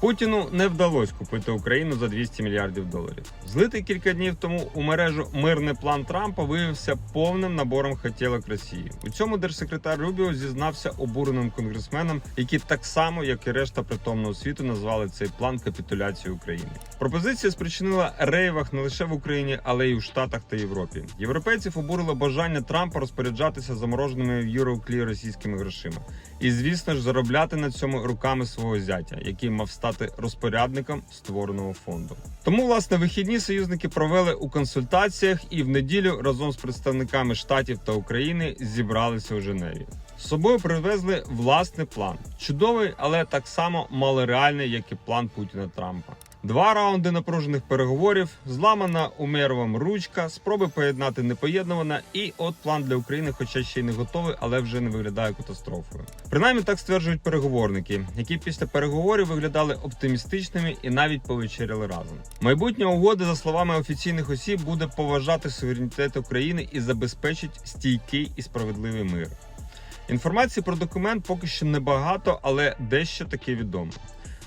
Путіну не вдалося купити Україну за 200 мільярдів доларів. Злитий кілька днів тому у мережу мирний план Трампа виявився повним набором хотілок Росії. У цьому держсекретар Рубіо зізнався обуреним конгресменам, які так само, як і решта притомного світу, назвали цей план капітуляцією України. Пропозиція спричинила рейвах не лише в Україні, але й у Штатах та Європі. Європейців обурило бажання Трампа розпоряджатися замороженими в Euroclear російськими грошима. І звісно ж заробляти на цьому руками свого зятя, який мав стати розпорядником створеного фонду. Тому власне вихідні союзники провели у консультаціях і в неділю разом з представниками штатів та України зібралися у Женеві. З собою привезли власний план, чудовий, але так само малореальний, як і план Путіна Трампа. Два раунди напружених переговорів, зламана Умеровим ручка, спроби поєднати непоєднуване, і от план для України, хоча ще й не готовий, але вже не виглядає катастрофою. Принаймні так стверджують переговорники, які після переговорів виглядали оптимістичними і навіть повечеряли разом. Майбутня угода, за словами офіційних осіб, буде поважати суверенітет України і забезпечить стійкий і справедливий мир. Інформації про документ поки що небагато, але дещо таке відомо.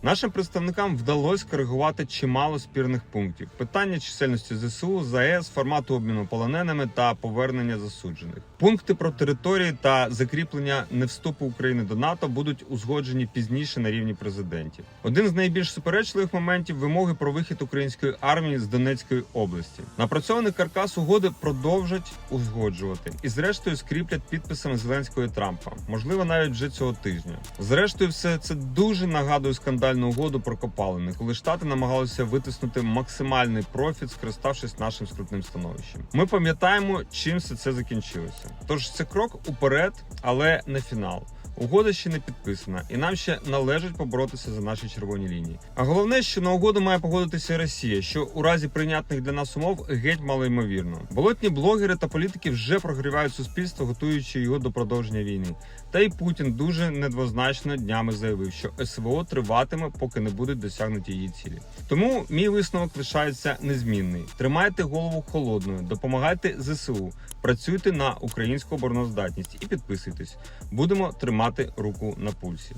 Нашим представникам вдалося коригувати чимало спірних пунктів: питання чисельності ЗСУ, ЗАЕС, формату обміну полоненими та повернення засуджених. Пункти про території та закріплення невступу України до НАТО будуть узгоджені пізніше на рівні президентів. Один з найбільш суперечливих моментів вимоги про вихід української армії з Донецької області. Напрацьований каркас угоди продовжать узгоджувати і, зрештою, скріплять підписами Зеленського і Трампа. Можливо, навіть вже цього тижня. Зрештою, все це дуже нагадує скандальну угоду про копалини, коли штати намагалися витиснути максимальний профіт, скориставшись нашим скрутним становищем. Ми пам'ятаємо, чим все це закінчилося. Тож це крок уперед, але не фінал. Угода ще не підписана, і нам ще належить поборотися за наші червоні лінії. А головне, що на угоду має погодитися Росія, що у разі прийнятних для нас умов геть малоймовірно. Болотні блогери та політики вже прогрівають суспільство, готуючи його до продовження війни. Та й Путін дуже недвозначно днями заявив, що СВО триватиме, поки не будуть досягнуті її цілі. Тому мій висновок лишається незмінний: тримайте голову холодною, допомагайте ЗСУ, працюйте на українську обороноздатність і підписуйтесь. Будемо тримати руку на пульсі.